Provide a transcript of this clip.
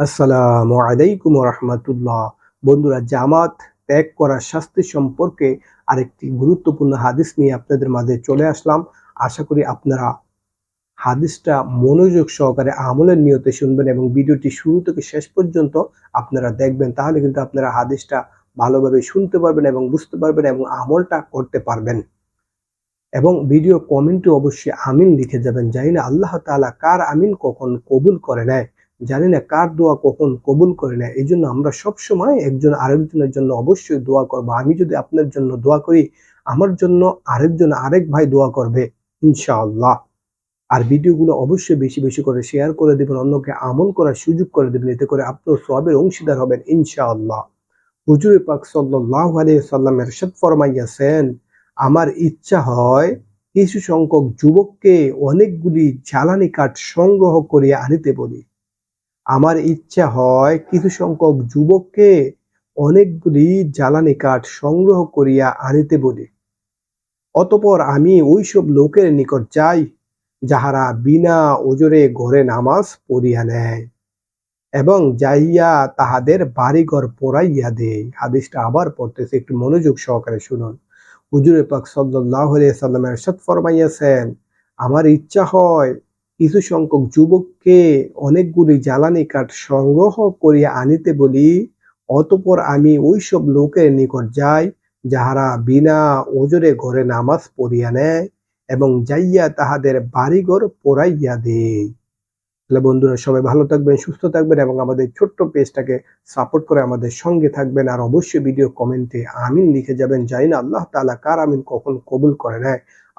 আসসালামু আলাইকুম রহমতুল্লাহ বন্ধুরা, জামাত ত্যাগ করার শাস্তি সম্পর্কে আরেকটি গুরুত্বপূর্ণ হাদিস নিয়ে আপনাদের মাঝে চলে আসলাম। আশা করি আপনারা হাদিসটা মনোযোগ সহকারে আমলের নিয়তে শুনবেন এবং ভিডিওটি শুরু থেকে শেষ পর্যন্ত আপনারা দেখবেন। তাহলে কিন্তু আপনারা হাদিসটা ভালোভাবে শুনতে পারবেন এবং বুঝতে পারবেন এবং আমলটা করতে পারবেন। এবং ভিডিও কমেন্টে অবশ্যই আমিন লিখে যাবেন। জানি না আল্লাহ তাআলা কার আমিন কখন কবুল করে নেয়। জানি না কার দোয়া কখন কবুল করে নেয়। এই জন্য আমরা সবসময় একজন আরেকজনের জন্য অবশ্যই দোয়া করব। আমি যদি আপনার জন্য দোয়া করি, আমার জন্য আরেকজন আরেক ভাই দোয়া করবে, ইনশাআল্লাহ। আর ভিডিওগুলো অবশ্যই বেশি বেশি করে শেয়ার করে দেবেন, অন্যকে আমল করার সুযোগ করে দেবেন, এতে করে আপনার সবের অংশীদার হবেন, ইনশাআল্লাহ। হুজুর পাক সাল্লাল্লাহু আলাইহি সাল্লাম এরশাদ ফরমাইয়াছেন, আমার ইচ্ছা হয় কিছু সংখ্যক যুবককে অনেকগুলি জ্বালানি কাঠ সংগ্রহ করিয়া আনিতে বলি। আমার ইচ্ছা হয় কিছু সংখ্যক যুবককে অনেকগুলি জ্বালানি কাঠ সংগ্রহ করিয়া আনিতে বলি। অতপর আমি ওইসব লোকের নিকট যাই, যাহারা বিনা ওজরে ঘরে নামাজ পড়িয়া নেয় এবং যাইয়া তাহাদের বাড়িঘর পোড়াইয়া দেয়। হাদিসটা আবার পড়তেছে, একটু মনোযোগ সহকারে শুনুন। হুজুরে পাক সাল্লাল্লাহু আলাইহি সাল্লাম এরশাদ ফরমাইয়াছেন, আমার ইচ্ছা হয় কিছু সংখ্যক যুবককে অনেকগুলি জ্বালানি কাঠ সংগ্রহ করিয়া আনিতে বলি, অতপর আমি ওইসব লোকের নিকট যাই, যাহারা বিনা ওজরে ঘরে নামাজ পড়িয়া নেয় এবং যাইয়া তাহাদের বাড়িঘর পোড়াইয়া দেয়। তাহলে বন্ধুরা, সবাই ভালো থাকবেন, সুস্থ থাকবেন এবং আমাদের ছোট্ট পেজটাকে সাপোর্ট করে আমাদের সঙ্গে থাকবেন। আর অবশ্যই ভিডিও কমেন্টে আমিন লিখে যাবেন, জানি না আল্লাহ তালা কার আমিন কখন কবুল করে নেয়।